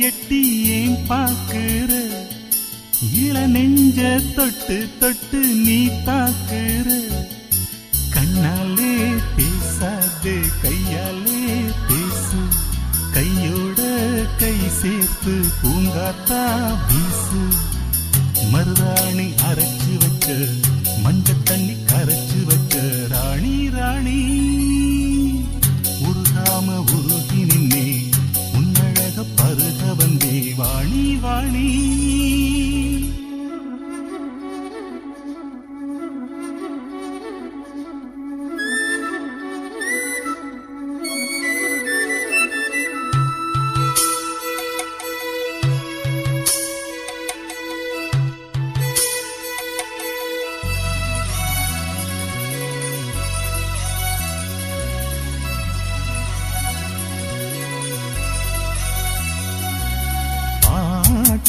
எட்டி ஏன் பார்க்கிற? இள நெஞ்ச தொட்டு தொட்டு நீ தாக்குற கண்ணாலே பேசாது கையாலே பேசு. கையோட கை சேர்த்து பூங்காத்தா பீசு மருதாணி அரைச்சு வச்ச மஞ்ச தண்ணி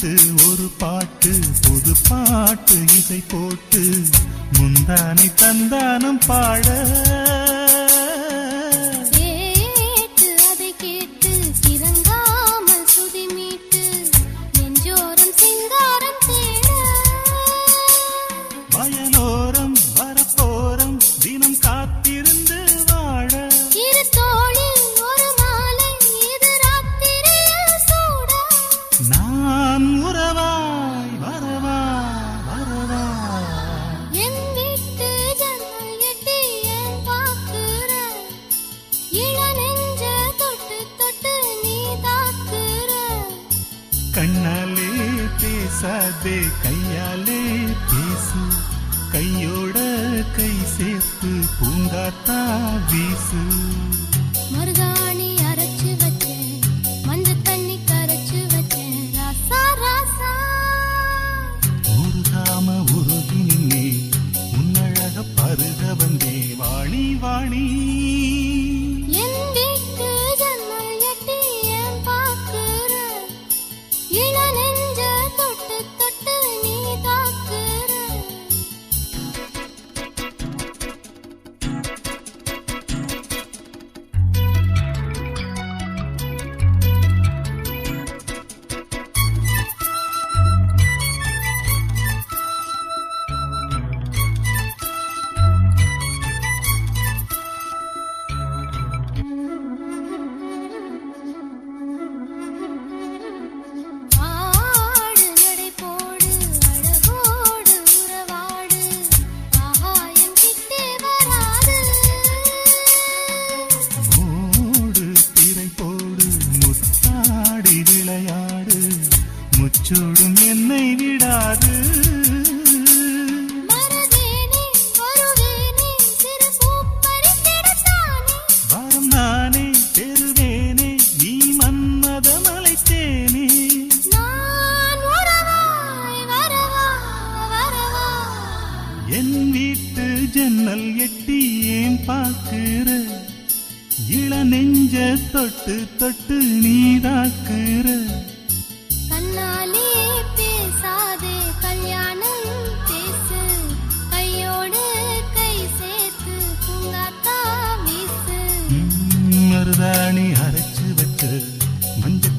போட்டு ஒரு பாட்டு புது பாட்டு இசை போட்டு முந்தானை தந்தானம் பாட. கண்ணாலே பேசாதே கையாலே பேசு. கையோட கை சேர்த்து பூங்காத்தா வீசு. ஜன்னல் எட்டி ஏன் பார்க்கிற? இள நெஞ்ச தொட்டு தொட்டு நீ தாக்குற. கண்ணாலே பேசாதே கல்யாணம் பேசு. கையோடு கை சேர்த்து பூங்காத்தா வீசு. மருதாணி அரைச்சு வச்சு மஞ்சள்